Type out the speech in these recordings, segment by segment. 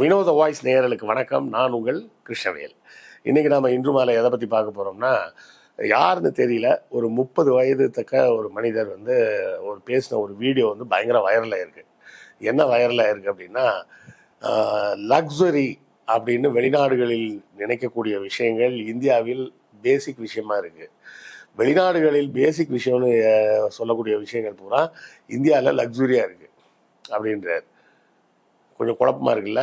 வினோத வாய்ஸ் நேயர்களுக்கு வணக்கம். நான் உங்கள் கிருஷ்ணவேல். இன்றைக்கி நாம் இன்று மாலை எதை பற்றி பார்க்க போகிறோம்னா யாருன்னு தெரியல ஒரு முப்பது வயது தக்க ஒரு மனிதர் வந்து ஒரு பேசின ஒரு வீடியோ வந்து பயங்கர வைரலாக இருக்குது என்ன வைரலாக இருக்கு அப்படின்னா லக்ஸரி அப்படின்னு வெளிநாடுகளில் நினைக்கக்கூடிய விஷயங்கள் இந்தியாவில் பேசிக் விஷயமா இருக்குது வெளிநாடுகளில் பேசிக் விஷயம்னு சொல்லக்கூடிய விஷயங்கள் பூரா இந்தியாவில் லக்ஸுரியாக இருக்குது அப்படின்றார். கொஞ்சம் குழப்பமாக இருக்குல்ல?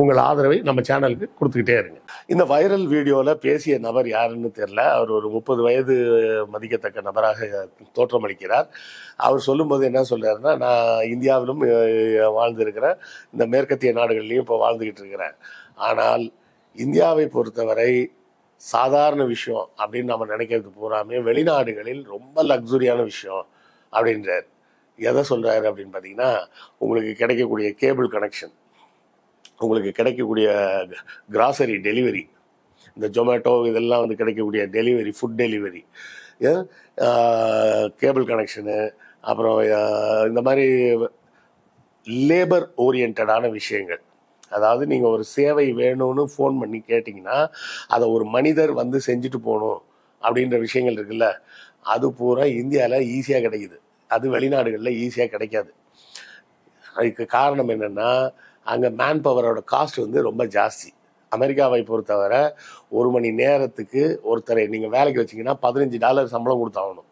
உங்கள் ஆதரவை நம்ம சேனலுக்கு கொடுத்துக்கிட்டே இருங்க. இந்த வைரல் வீடியோவில் பேசிய நபர் யாருன்னு தெரில அவர் ஒரு முப்பது வயது மதிக்கத்தக்க நபராக தோற்றமளிக்கிறார். அவர் சொல்லும்போது என்ன சொல்கிறாருன்னா நான் இந்தியாவிலும் வாழ்ந்துருக்கிறேன் வாழ்ந்திருக்கிறேன். இந்த மேற்கத்திய நாடுகள்லையும் இப்போ வாழ்ந்துக்கிட்டு இருக்கிறேன். ஆனால் இந்தியாவை பொறுத்தவரை சாதாரண விஷயம் அப்படின்னு நம்ம நினைக்கிறது பூராமே வெளிநாடுகளில் ரொம்ப லக்ஸுரியான விஷயம் அப்படின்றார். எதை சொல்கிறாரு அப்படின்னு பார்த்தீங்கன்னா உங்களுக்கு கிடைக்கக்கூடிய கேபிள் கனெக்ஷன் உங்களுக்கு கிடைக்கக்கூடிய கிராசரி டெலிவரி இந்த ஜொமேட்டோ இதெல்லாம் வந்து கிடைக்கக்கூடிய delivery food delivery cable connection அப்புறம் இந்த மாதிரி லேபர் ஓரியன்டான விஷயங்கள். அதாவது நீங்கள் ஒரு சேவை வேணும்னு ஃபோன் பண்ணி கேட்டிங்கன்னா அதை ஒரு மனிதர் வந்து செஞ்சுட்டு போகணும் அப்படின்ற விஷயங்கள் இருக்குல்ல அது பூரா இந்தியாவில் ஈஸியாக கிடைக்குது. அது வெளிநாடுகளில் ஈஸியாக கிடைக்காது. அதுக்கு காரணம் என்னென்னா அங்கே மேன் பவரோட காஸ்ட் வந்து ரொம்ப ஜாஸ்தி. அமெரிக்காவை பொறுத்தவரை ஒரு மணி நேரத்துக்கு ஒருத்தரை நீங்கள் வேலைக்கு வச்சிங்கன்னா பதினஞ்சு டாலர் சம்பளம் கொடுத்தாகணும்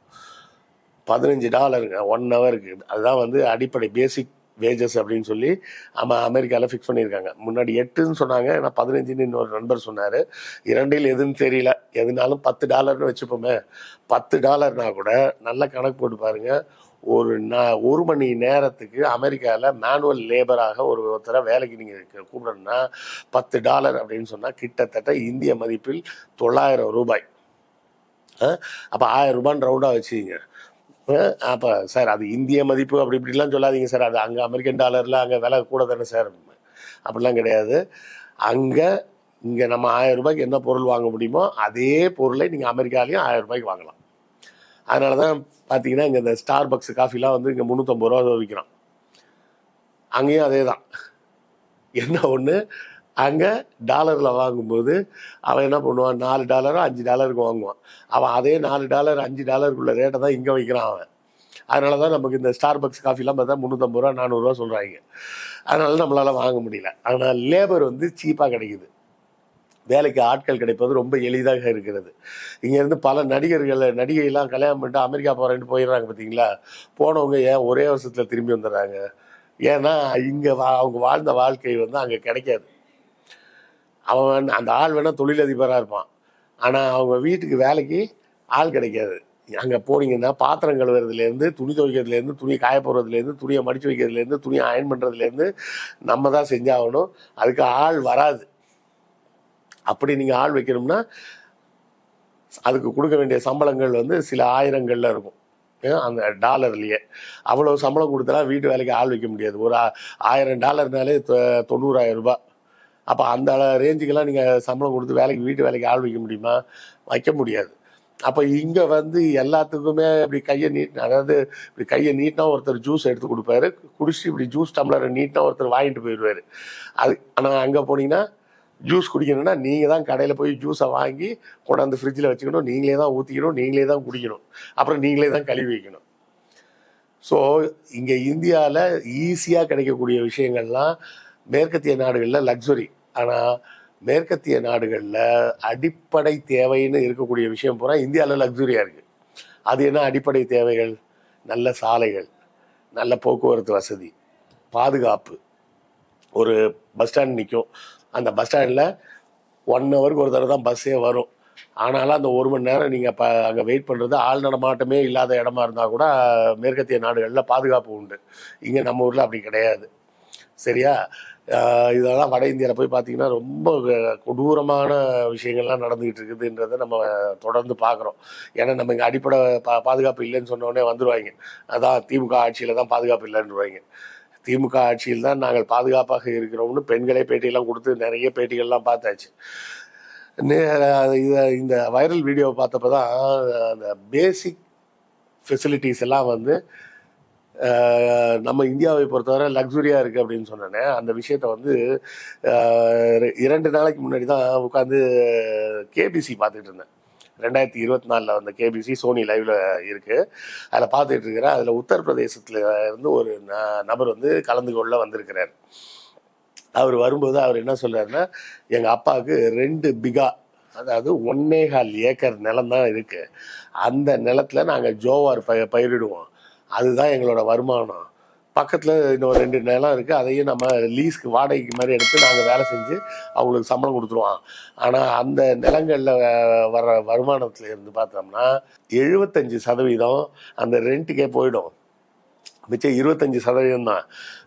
பதினஞ்சு டாலருங்க ஒன் ஹவருக்கு அதுதான் வந்து அடிப்படை பேசிக் வேஜஸ் அப்படின்னு சொல்லி நம்ம அமெரிக்காவில் ஃபிக்ஸ் பண்ணியிருக்காங்க. முன்னாடி எட்டுன்னு சொன்னாங்க ஆனால் பதினஞ்சுன்னு இன்னொரு நண்பர் சொன்னார். இரண்டில் எதுன்னு தெரியல. எதுனாலும் பத்து டாலர்னு வச்சுப்போமே. பத்து டாலர்னா கூட நல்ல கணக்கு போட்டு பாருங்கள் ஒரு நான் ஒரு மணி நேரத்துக்கு அமெரிக்காவில் மேனுவல் லேபராக ஒரு ஒருத்தரை வேலைக்கு நீங்கள் கூப்பிடணும்னா பத்து டாலர் அப்படின்னு சொன்னால் கிட்டத்தட்ட இந்திய மதிப்பில் தொள்ளாயிரம் ரூபாய். அப்போ ஆயிரம் ரூபான்னு ரவுண்டாக வச்சுக்கிங்க. அப்போ சார் அது இந்திய மதிப்பு அப்படி இப்படிலாம் சொல்லாதீங்க சார். அது அங்கே அமெரிக்கன் டாலரில் அங்கே விலை கூட தானே சார். அப்படிலாம் கிடையாது. அங்கே இங்கே நம்ம ஆயிரம் ரூபாய்க்கு என்ன பொருள் வாங்க முடியுமோ அதே பொருளை நீங்கள் அமெரிக்காலையும் ஆயிரம் ரூபாய்க்கு வாங்கலாம். அதனால தான் பார்த்தீங்கன்னா இங்கே இந்த ஸ்டார் பக்ஸ் காஃபிலாம் வந்து இங்கே முந்நூற்றம்பது ரூபா விற்கிறான் அங்கேயும் அதே தான் என்ன ஒன்று அங்கே டாலரில் வாங்கும்போது அவன் என்ன பண்ணுவான்? நாலு டாலரோ அஞ்சு டாலருக்கு வாங்குவான். அவன் அதே நாலு டாலர் அஞ்சு டாலருக்குள்ள ரேட்டை தான் இங்கே வைக்கிறான் அவன். அதனால தான் நமக்கு இந்த ஸ்டார் பக்ஸ் காஃபிலாம் பார்த்தா முந்நூற்றம்பது ரூபா நானூறுரூவா சொல்கிறாங்க அதனால நம்மளால் வாங்க முடியல. ஆனால் லேபர் வந்து சீப்பாக கிடைக்குது. வேலைக்கு ஆட்கள் கிடைப்பது ரொம்ப எளிதாக இருக்கிறது. இங்கேருந்து பல நடிகர்களை நடிகையெல்லாம் கல்யாணம் பண்ணிட்டு அமெரிக்கா போகிறேன்ட்டு போயிடுறாங்க பார்த்தீங்களா போனவங்க ஏன் ஒரே வருஷத்தில் திரும்பி வந்துடுறாங்க? ஏன்னா இங்கே வா அவங்க வாழ்ந்த வாழ்க்கை வந்து அங்கே கிடைக்காது. அவன் அந்த ஆள் வேணால் தொழிலதிபராக இருப்பான். ஆனால் அவங்க வீட்டுக்கு வேலைக்கு ஆள் கிடைக்காது. அங்கே போனீங்கன்னா பாத்திரம் கழுவுறதுலேருந்து துணி துவைக்கிறதுலேருந்து துணி காய போடுறதுலேருந்து துணியை மடித்து வைக்கிறதுலேருந்து துணியை அயன் பண்ணுறதுலேருந்து நம்ம தான் செஞ்சாகணும். அதுக்கு ஆள் வராது. அப்படி நீங்கள் ஆள் வைக்கணும்னா அதுக்கு கொடுக்க வேண்டிய சம்பளங்கள் வந்து சில ஆயிரங்களில் இருக்கும். அந்த டாலர்லேயே. அவ்வளோ சம்பளம் கொடுத்தாலாம் வீட்டு வேலைக்கு ஆள் வைக்க முடியாது. ஒரு ஆயிரம் டாலர்னாலே தொ- தொண்ணூறாயிரம் ரூபாய். அப்போ அந்த ரேஞ்சுக்கெல்லாம் நீங்கள் சம்பளம் கொடுத்து வேலைக்கு வீட்டு வேலைக்கு ஆள் வைக்க முடியுமா? வைக்க முடியாது. அப்போ இங்கே வந்து எல்லாத்துக்குமே இப்படி கையை நீட் அதாவது இப்படி கையை நீட்டினா ஒருத்தர் ஜூஸ் எடுத்து கொடுப்பாரு. குடிச்சு இப்படி ஜூஸ் டம்ளரை நீட்டினா ஒருத்தர் வாங்கிட்டு போயிடுவார். அது ஆனால் அங்கே போனீங்கன்னா ஜூஸ் குடிக்கணும்னா நீங்கள் தான் கடையில் போய் ஜூஸை வாங்கி கொண்டாந்து ஃப்ரிட்ஜில் வச்சுக்கணும். நீங்களே தான் ஊற்றிக்கணும் நீங்களே தான் குடிக்கணும். அப்புறம் நீங்களே தான் கழுவி வைக்கணும். ஸோ இங்கே இந்தியாவில் ஈஸியாக கிடைக்கக்கூடிய விஷயங்கள்லாம் மேற்கத்திய நாடுகளில் லக்ஸுரி ஆனால் மேற்கத்திய நாடுகளில் அடிப்படை தேவைன்னு இருக்கக்கூடிய விஷயம் பூரா இந்தியாவில் லக்ஸுரியாக இருக்குது அது என்ன அடிப்படை தேவைகள்? நல்ல சாலைகள் நல்ல போக்குவரத்து வசதி பாதுகாப்பு. ஒரு பஸ் ஸ்டாண்ட் நிற்கும் அந்த பஸ் ஸ்டாண்டில் ஒன் ஹவருக்கு ஒரு தடவை தான் பஸ்ஸே வரும். ஆனாலும் அந்த ஒரு மணி நேரம் நீங்கள் ப அங்கே வெயிட் பண்ணுறது ஆள் நடமாட்டமே இல்லாத இடமா இருந்தால் கூட மேற்கத்திய நாடுகளில் பாதுகாப்பு உண்டு. இங்கே நம்ம ஊரில் அப்படி கிடையாது. சரியா? இதெல்லாம் வட இந்தியாவில் போய் பார்த்தீங்கன்னா ரொம்ப கொடூரமான விஷயங்கள்லாம் நடந்துகிட்டு இருக்குதுன்றதை நம்ம தொடர்ந்து பார்க்குறோம் ஏன்னா நம்ம இங்கே அடிப்படை பா பாதுகாப்பு இல்லைன்னு சொன்னோடனே வந்துடுவாங்க வந்துருவாங்க. அதான் திமுக ஆட்சியில் தான் பாதுகாப்பு இல்லைன்னுவாங்க திமுக ஆட்சியில் தான் நாங்கள் பாதுகாப்பாக இருக்கிறோம்னு பெண்களே பேட்டியெல்லாம் கொடுத்து நிறைய பேட்டிகள்லாம் பார்த்தாச்சு. நே- இந்த வைரல் வீடியோவை பார்த்தப்ப தான் அந்த பேசிக் ஃபெசிலிட்டிஸ் எல்லாம் வந்து நம்ம இந்தியாவை பொறுத்தவரை லக்ஸுரியாக இருக்குது அப்படின்னு சொன்னேனே. அந்த விஷயத்த வந்து ரெ- இரண்டு நாளைக்கு முன்னாடி தான் உட்காந்து கேபிசி பார்த்துட்டு இருந்தேன். ரெண்டாயிரத்தி இருபத்தி நாலில் வந்த கேபிசி சோனி லைவ்ல இருக்கு. அதில் பார்த்துட்டு இருக்கிறேன். அதில் உத்தரப்பிரதேசத்தில் இருந்து ஒரு ந- நபர் வந்து கலந்து கொள்ள வந்திருக்கிறார். அவர் வரும்போது அவர் என்ன சொல்றாருன்னா எங்கள் அப்பாவுக்கு ரெண்டு பிகா அதாவது ஒன்னேகால் ஏக்கர் நிலம் தான் இருக்கு. அந்த நிலத்துல நாங்கள் ஜோவார் பய பயிரிடுவோம். அதுதான் எங்களோட வருமானம். பக்கத்தில் இன்னும் ரெண்டு நிலம் இருக்குது அதையும் நம்ம லீஸ்க்கு வாடகைக்கு மாதிரி எடுத்து நாங்கள் வேலை செஞ்சு அவங்களுக்கு சம்பளம் கொடுத்துருவோம். ஆனால் அந்த நிலங்களில் வர வருமானத்தில் இருந்து பார்த்தோம்னா எழுபத்தஞ்சு சதவீதம் அந்த ரெண்ட்டுக்கே போயிடும். மிச்சம் இருபத்தஞ்சி சதவீதம் தான்.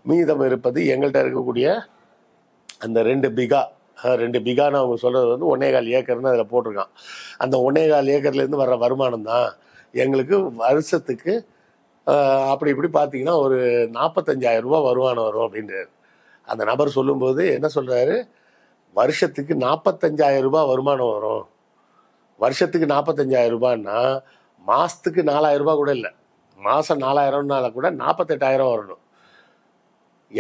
மீதம் இருப்பது எங்கள்கிட்ட இருக்கக்கூடிய அந்த ரெண்டு பிகா. ரெண்டு பிகான்னு அவங்க சொல்கிறது வந்து ஒன்னேகால் ஏக்கர்னு அதில் போட்டிருக்கான். அந்த ஒன்னேகால் ஏக்கர்லேருந்து வர்ற வருமானம் தான் எங்களுக்கு வருஷத்துக்கு அப்படி இப்படி பார்த்தீங்கன்னா ஒரு நாற்பத்தஞ்சாயிரம் ரூபா வருமானம் வரும் அப்படின்றாரு. அந்த நபர் சொல்லும்போது என்ன சொல்கிறாரு வருஷத்துக்கு நாற்பத்தஞ்சாயிரம் ரூபாய் வருமானம் வரும். வருஷத்துக்கு நாற்பத்தஞ்சாயிரம் ரூபான்னா மாதத்துக்கு நாலாயிரம் ரூபாய் கூட இல்லை. மாதம் நாலாயிரம்னால கூட நாற்பத்தெட்டாயிரம் வரணும்.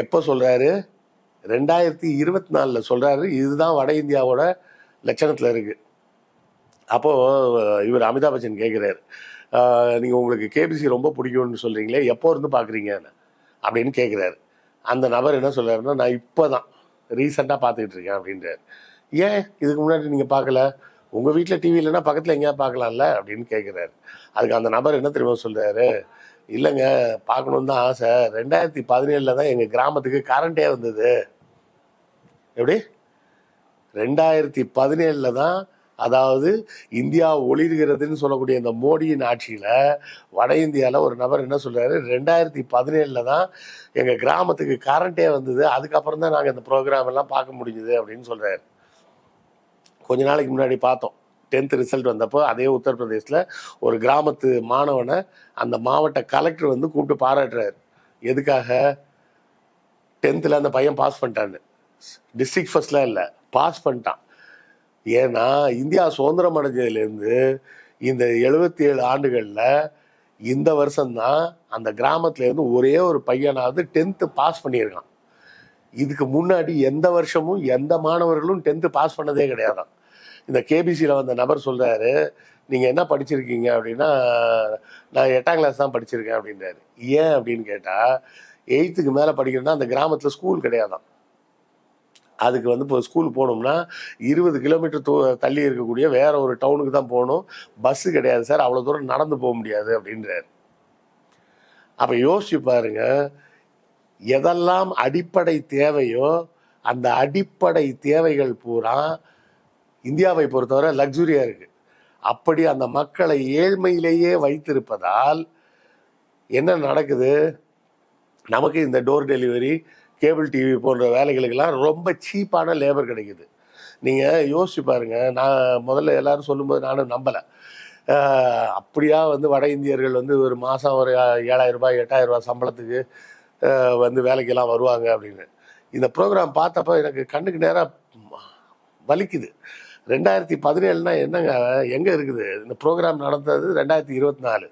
எப்போ சொல்கிறாரு ரெண்டாயிரத்தி இருபத்தி நாலில் சொல்கிறாரு இதுதான் வட இந்தியாவோட லட்சணத்தில் இருக்குது அப்போது இவர் அமிதாப் பச்சன் கேட்குறாரு நீங்கள் உங்களுக்கு கேபிசி ரொம்ப பிடிக்கும்னு சொல்கிறீங்களே எப்போ இருந்து பார்க்குறீங்க அப்படின்னு கேட்குறாரு அந்த நபர் என்ன சொல்கிறாருன்னா நான் இப்போ தான் ரீசெண்டாக பார்த்துக்கிட்டு இருக்கேன் அப்படின்றாரு. ஏன்? இதுக்கு முன்னாடி நீங்கள் பார்க்கல உங்கள் வீட்டில் டிவி இல்லைன்னா பக்கத்தில் எங்கேயா பார்க்கலாம்ல அப்படின்னு கேட்குறாரு அதுக்கு அந்த நபர் என்ன தெரியுமா சொல்கிறாரு இல்லைங்க பார்க்கணுன்னு தான் ஆசை. ரெண்டாயிரத்தி பதினேழில் தான் எங்கள் கிராமத்துக்கு கரண்டே வந்தது. எப்படி? ரெண்டாயிரத்தி பதினேழில் தான் அதாவது இந்தியா ஒளிர்கிறதுன்னு சொல்லக்கூடிய இந்த மோடியின் ஆட்சியில் வட இந்தியாவில் ஒரு நபர் என்ன சொல்கிறாரு ரெண்டாயிரத்தி பதினேழில் தான் எங்கள் கிராமத்துக்கு கரண்டே வந்தது. அதுக்கப்புறம் தான் நாங்கள் இந்த ப்ரோக்ராம் எல்லாம் பார்க்க முடிஞ்சுது அப்படின்னு சொல்கிறாரு கொஞ்ச நாளைக்கு முன்னாடி பார்த்தோம். டென்த் ரிசல்ட் வந்தப்போ அதே உத்தரப்பிரதேசில் ஒரு கிராமத்து மாணவனை அந்த மாவட்ட கலெக்டர் வந்து கூப்பிட்டு பாராட்டுறாரு. எதுக்காக? டென்த்தில் அந்த பையன் பாஸ் பண்ணிட்டான்னு. டிஸ்ட்ரிக்ட் ஃபர்ஸ்ட்லாம் இல்லை பாஸ் பண்ணிட்டான். ஏன்னா இந்தியா சுதந்திரம் அடைஞ்சதுலேருந்து இந்த எழுபத்தி ஏழு ஆண்டுகளில் இந்த வருஷம்தான் அந்த கிராமத்துலேருந்து ஒரே ஒரு பையனாவது டென்த்து பாஸ் பண்ணியிருக்கான். இதுக்கு முன்னாடி எந்த வருஷமும் எந்த மாணவர்களும் டென்த்து பாஸ் பண்ணதே கிடையாதாம் இந்த கேபிசியில் வந்த நபர் சொல்கிறாரு நீங்கள் என்ன படிச்சிருக்கீங்க? அப்படின்னா நான் எட்டாம் கிளாஸ் தான் படிச்சிருக்கேன் அப்படின்றாரு. ஏன் அப்படின்னு கேட்டால் எயித்துக்கு மேலே படிக்கிறதுனா அந்த கிராமத்தில் ஸ்கூல் கிடையாதாம் அதுக்கு வந்து இப்போ ஸ்கூல் போகணும்னா இருபது கிலோமீட்டர் தூ தள்ளி இருக்கக்கூடிய வேற ஒரு டவுனுக்கு தான் போகணும். பஸ்ஸு கிடையாது சார் அவ்வளோ தூரம் நடந்து போக முடியாது அப்படின்றார். அப்போ யோசிச்சு பாருங்க. எதெல்லாம் அடிப்படை தேவையோ அந்த அடிப்படை தேவைகள் பூரா இந்தியாவை பொறுத்தவரை லக்ஸுரியாக இருக்குது அப்படி அந்த மக்களை ஏழ்மையிலேயே வைத்திருப்பதால் என்ன நடக்குது? நமக்கு இந்த டோர் டெலிவரி கேபிள் டிவி போன்ற வேலைகளுக்கெல்லாம் ரொம்ப சீப்பான லேபர் கிடைக்குது. நீங்கள் யோசிச்சு பாருங்கள் நான் முதல்ல எல்லாரும் சொல்லும்போது நானும் நம்பலை. அப்படியா வந்து வட இந்தியர்கள் வந்து ஒரு மாதம் ஒரு ஏழாயிரம் ரூபாய் எட்டாயிரம் ரூபாய் சம்பளத்துக்கு வந்து வேலைக்கெல்லாம் வருவாங்க அப்படின்னு. இந்த ப்ரோக்ராம் பார்த்தப்ப எனக்கு கண்ணுக்கு நேராக வலிக்குது. ரெண்டாயிரத்தி பதினேழுனா என்னங்க எங்கே இருக்குது? இந்த ப்ரோக்ராம் நடந்தது ரெண்டாயிரத்தி இருபத்தி நாலு.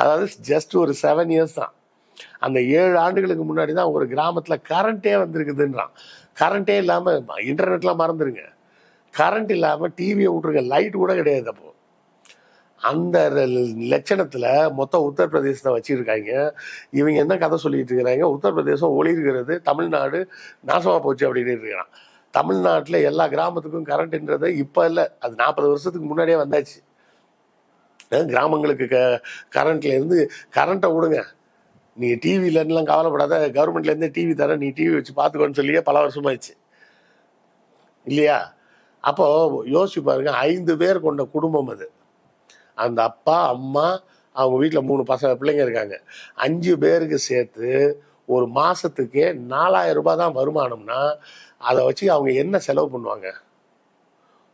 அதாவது ஜஸ்ட் ஒரு செவன் இயர்ஸ் தான். அந்த ஏழு ஆண்டுகளுக்கு முன்னாடி தான் ஒரு கிராமத்தில் கரண்ட்டே வந்திருக்குதுன்றான். கரண்ட்டே இல்லாமல் இன்டர்நெட்லாம் மறந்துருங்க. கரண்ட் இல்லாமல் டிவியை விட்ருங்க லைட் கூட கிடையாது அப்போ. அந்த லட்சணத்தில் மொத்தம் உத்தரப்பிரதேசத்தை வச்சிருக்காங்க. இவங்க என்ன கதை சொல்லிட்டு இருக்கிறாங்க? உத்தரப்பிரதேசம் ஒளிர்கிறது தமிழ்நாடு நாசமாக போச்சு அப்படின்னு இருக்கிறான். தமிழ்நாட்டில் எல்லா கிராமத்துக்கும் கரண்ட்ன்றது இப்போ இல்லை. அது நாற்பது வருஷத்துக்கு முன்னாடியே வந்தாச்சு. கிராமங்களுக்கு க கரண்ட்ல இருந்து கரண்ட்டை விடுங்க. நீ டிவிலன்னுலாம் கவலைப்படாத கவர்மெண்ட்லேருந்து டிவி தர நீ டிவி வச்சு பார்த்துக்கோன்னு சொல்லியே பல வருஷமாச்சு இல்லையா? அப்போது யோசிச்சு பாருங்க ஐந்து பேர் கொண்ட குடும்பம் அது. அந்த அப்பா அம்மா அவங்க வீட்டில் மூணு பசங்க பிள்ளைங்க இருக்காங்க. அஞ்சு பேருக்கு சேர்த்து ஒரு மாதத்துக்கே நாலாயிரம் ரூபாய் தான் வருமானம்னா அதை வச்சு அவங்க என்ன செலவு பண்ணுவாங்க?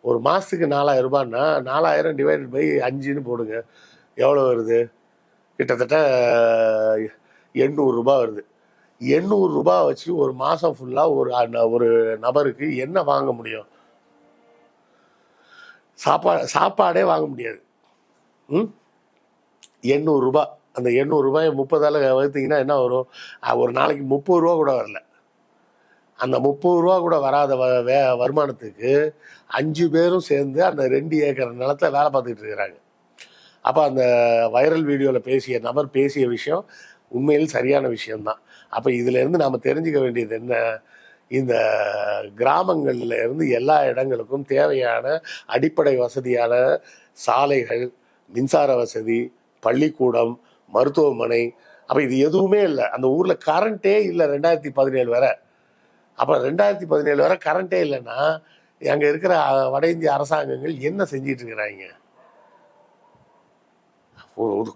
ஒரு மாதத்துக்கு நாலாயிரம் ரூபான்னா நாலாயிரம் டிவைடட் பை அஞ்சுன்னு போடுங்க. எவ்வளோ வருது? கிட்டத்தட்ட எண்ணூறு ரூபாய் வருது. எண்ணூறு ரூபாய் வச்சு ஒரு மாசம் ஃபுல்லா ஒரு ஒரு நபருக்கு என்ன வாங்க முடியும்? சாப்பாடு சாப்பாடே வாங்க முடியாது. ம்? எண்ணூறு ரூபாய் அந்த எண்ணூறு ரூபாயை முப்பதால வகுத்தீங்கன்னா என்ன வரும்? ஒரு நாளைக்கு முப்பது ரூபா கூட வரல. அந்த முப்பது ரூபா கூட வராத வ- வே வருமானத்துக்கு அஞ்சு பேரும் சேர்ந்து அந்த ரெண்டு ஏக்கர் நிலத்தை வேலை பார்த்துக்கிட்டு இருக்கிறாங்க. அப்போ அந்த வைரல் வீடியோவில் பேசிய நபர் பேசிய விஷயம் உண்மையில் சரியான விஷயம்தான். அப்போ இதிலேருந்து நாம் தெரிஞ்சுக்க வேண்டியது என்ன? இந்த கிராமங்களில் இருந்து எல்லா இடங்களுக்கும் தேவையான அடிப்படை வசதியான சாலைகள் மின்சார வசதி பள்ளிக்கூடம் மருத்துவமனை அப்போ இது எதுவுமே இல்லை. அந்த ஊரில் கரண்ட்டே இல்லை ரெண்டாயிரத்தி பதினேழு வரை. அப்போ ரெண்டாயிரத்தி பதினேழு வரை கரண்ட்டே இல்லைன்னா அங்கே இருக்கிற வட இந்திய அரசாங்கங்கள் என்ன செஞ்சிட்டு இருக்கிறாங்க?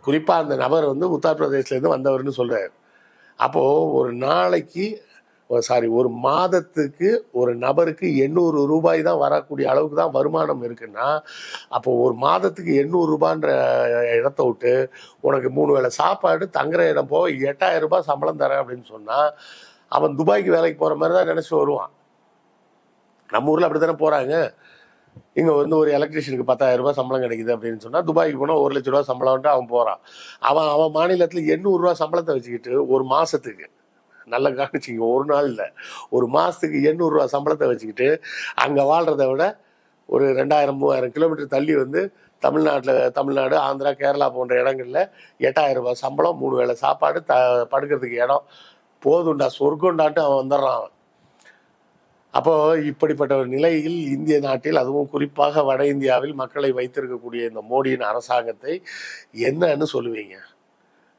குறிப்பாக அந்த நபர் வந்து உத்தரப்பிரதேசிலேருந்து வந்தவர்னு சொல்கிறார் அப்போது ஒரு நாளைக்கு சாரி ஒரு மாதத்துக்கு ஒரு நபருக்கு எண்ணூறு ரூபாய் தான் வரக்கூடிய அளவுக்கு தான் வருமானம் இருக்குன்னா அப்போ ஒரு மாதத்துக்கு எண்ணூறு ரூபான்ற இடத்த விட்டு உனக்கு மூணு வேளை சாப்பாடு தங்குற இடம் போக எட்டாயிரம் ரூபாய் சம்பளம் தரேன் அப்படின்னு சொன்னால் அவன் துபாய்க்கு வேலைக்கு போகிற மாதிரி தான் நினச்சி வருவான். நம்ம ஊரில் அப்படி தானே போகிறாங்க இங்கே வந்து ஒரு எலக்ட்ரிஷியனுக்கு பத்தாயிரம் ரூபாய் சம்பளம் கிடைக்குது அப்படின்னு சொன்னால் துபாய்க்கு போனால் ஒரு லட்ச ரூபா சம்பளம்ட்டு அவன் போகிறான் அவன் அவன் மாநிலத்தில் எண்ணூறுரூவா சம்பளத்தை வச்சுக்கிட்டு ஒரு மாதத்துக்கு நல்லா கவனிச்சிங்க ஒரு நாள் இல்லை ஒரு மாதத்துக்கு எண்ணூறுரூவா சம்பளத்தை வச்சுக்கிட்டு அங்கே வாழ்கிறத விட ஒரு ரெண்டாயிரம் மூவாயிரம் கிலோமீட்டர் தள்ளி வந்து தமிழ்நாட்டில் தமிழ்நாடு ஆந்திரா கேரளா போன்ற இடங்களில் எட்டாயிரம் ரூபாய் சம்பளம் மூணு வேளை சாப்பாடு த படுக்கிறதுக்கு இடம். போதுண்டா சொர்க்கம்டான்ட்டு அவன் வந்துடுறான். அவன் அப்போ இப்படிப்பட்ட ஒரு நிலையில் இந்திய நாட்டில் அதுவும் குறிப்பாக வட இந்தியாவில் மக்களை வைத்திருக்கக்கூடிய இந்த மோடியின் அரசாங்கத்தை என்னன்னு சொல்லுவீங்க.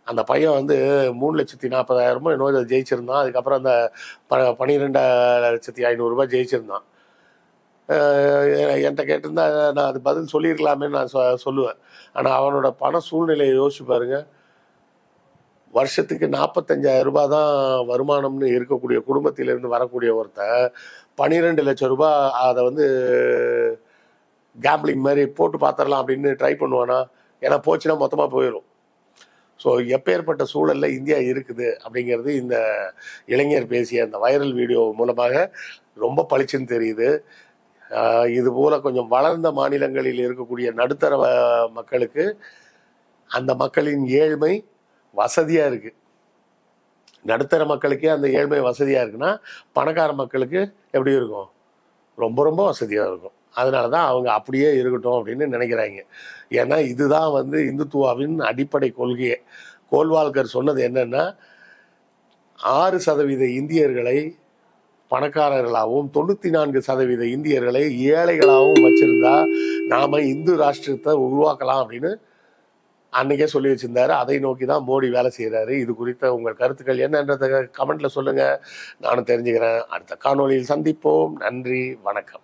அந்த பையன் வந்து மூணு லட்சத்தி நாற்பதாயிரமோ என்னவோ இதை ஜெயிச்சிருந்தான். அதுக்கப்புறம் அந்த ப பன்னிரெண்டு லட்சத்தி ஐநூறுரூபா ஜெயிச்சிருந்தான். என்கிட்ட கேட்டிருந்தா நான் அது பதில் சொல்லியிருக்கலாமேன்னு நான் சொ சொல்லுவேன். ஆனால் அவனோட பண சூழ்நிலையை யோசிச்சு பாருங்கள் வருஷத்துக்கு நாற்பத்தஞ்சாயிரம் ரூபாய் தான் வருமானம்னு இருக்கக்கூடிய குடும்பத்திலேருந்து வரக்கூடிய ஒருத்தன் பன்னிரெண்டு லட்சம் ரூபாய் அதை வந்து கேம்பிளிங் மாதிரி போட்டு பார்த்துடலாம் அப்படின்னு ட்ரை பண்ணுவானா? ஏன்னா போச்சுன்னா மொத்தமாக போயிடும் ஸோ எப்பேற்பட்ட சூழலில் இந்தியா இருக்குது அப்படிங்கிறது இந்த இளைஞர் பேசிய அந்த வைரல் வீடியோ மூலமாக ரொம்ப பளிச்சுன்னு தெரியுது. இது போல கொஞ்சம் வளர்ந்த மாநிலங்களில் இருக்கக்கூடிய நடுத்தர வ- மக்களுக்கு அந்த மக்களின் ஏழ்மை வசதியா இருக்கு. நடுத்தர மக்களுக்கே அந்த ஏழ்மை வசதியா இருக்குன்னா பணக்கார மக்களுக்கு எப்படி இருக்கும்? ரொம்ப ரொம்ப வசதியா இருக்கும். அதனால தான் அவங்க அப்படியே இருக்கட்டும் அப்படின்னு நினைக்கிறாங்க. ஏன்னா இதுதான் வந்து இந்துத்துவாவின் அடிப்படை கொள்கையே. கோல்வால்கர் சொன்னது என்னன்னா ஆறு சதவீத இந்தியர்களை பணக்காரர்களாகவும் தொண்ணூற்றி நான்கு சதவீத இந்தியர்களை ஏழைகளாகவும் வச்சிருந்தா நாம இந்து ராஷ்டிரத்தை உருவாக்கலாம் அப்படின்னு அன்னைக்கே சொல்லி வச்சிருந்தாரு. அதை நோக்கி தான் மோடி வேலை செய்கிறாரு இது குறித்த உங்கள் கருத்துக்கள் என்னன்றதை கமெண்ட்ல சொல்லுங்க. நானும் தெரிஞ்சுக்கிறேன். அடுத்த காணொளியில் சந்திப்போம். நன்றி. வணக்கம்.